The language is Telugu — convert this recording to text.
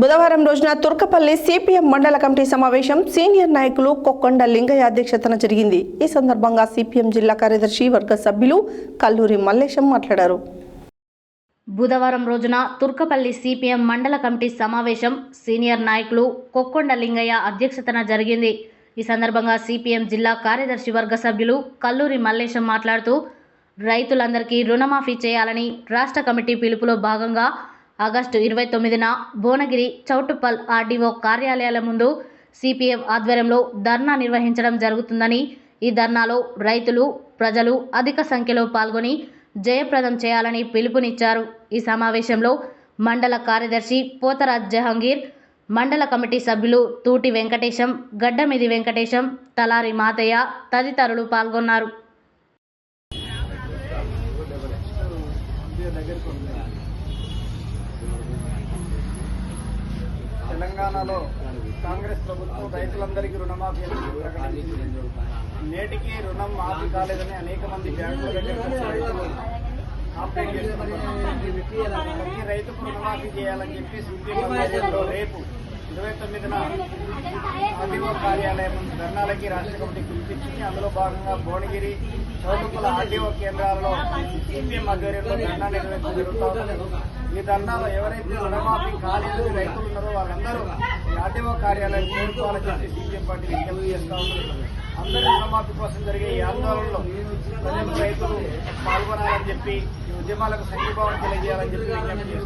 బుధవారం రోజున తుర్కపల్లి సిపిఎం మండల కమిటీ సమావేశం సీనియర్ నాయకులు కొక్కొండ లింగయ్య అధ్యక్షతన జరిగింది. ఈ సందర్భంగా సిపిఎం జిల్లా కార్యదర్శి వర్గ సభ్యులు కల్లూరి మల్లేశం మాట్లాడారు. బుధవారం రోజున తుర్కపల్లి సిపిఎం మండల కమిటీ సమావేశం సీనియర్ నాయకులు కొక్కొండ లింగయ్య అధ్యక్షతన జరిగింది. ఈ సందర్భంగా సిపిఎం జిల్లా కార్యదర్శి వర్గ సభ్యులు కల్లూరి మల్లేశం మాట్లాడుతూ రైతులందరికీ రుణమాఫీ చేయాలని రాష్ట్ర కమిటీ పిలుపులో భాగంగా ఆగస్టు ఇరవై తొమ్మిదిన భువనగిరి చౌటుప్పల్ ఆర్డీఓ కార్యాలయాల ముందు సిపిఎం ఆధ్వర్యంలో ధర్నా నిర్వహించడం జరుగుతుందని ఈ ధర్నాలో రైతులు ప్రజలు అధిక సంఖ్యలో పాల్గొని జయప్రదం చేయాలని పిలుపునిచ్చారు. ఈ సమావేశంలో మండల కార్యదర్శి పోతరాజ్ జహంగీర్ మండల కమిటీ సభ్యులు తూటి వెంకటేశం గడ్డమిది వెంకటేశం తలారి మాతయ్య తదితరులు పాల్గొన్నారు. తెలంగాణలో కాంగ్రెస్ ప్రభుత్వం రైతులందరికీ రుణమాఫీ అని ప్రకటించింది. నేటికి రుణం మాఫీ కాలేదని అనేక మంది బ్యాంకుల దగ్గర రైతుకు రుణమాఫీ చేయాలని చెప్పి సిపిఎం రేపు ఇరవై తొమ్మిదిన ఆర్డీఓ కార్యాలయం ధర్నాలకి రాష్ట్ర కమిటీ పిలిపించి అందులో భాగంగా భువనగిరి చౌటుప్పల ఆర్డీఓ కేంద్రాలలో సిపిఎం ఆధ్వర్యంలో ధర్నా నిర్వహించడం జరుగుతుంది ఈ ధర్నాలో ఎవరైతే రుణమాఫీ కాలేదు రైతులు ఉన్నారో వాళ్ళందరూ ఈ ఆర్డీఓ కార్యాలయం చేరుకోవాలని చెప్పి సిపిఎం పార్టీ విజ్ఞప్తి చేస్తా ఉంది అందరి రుణమాఫీ కోసం జరిగే ఈ ఆందోళనలో ప్రజలు రైతులు పాల్గొనాలని చెప్పి ఈ ఉద్యమాలకు సంఘీభావం తెలియజేయాలని చెప్పి విజ్ఞప్తి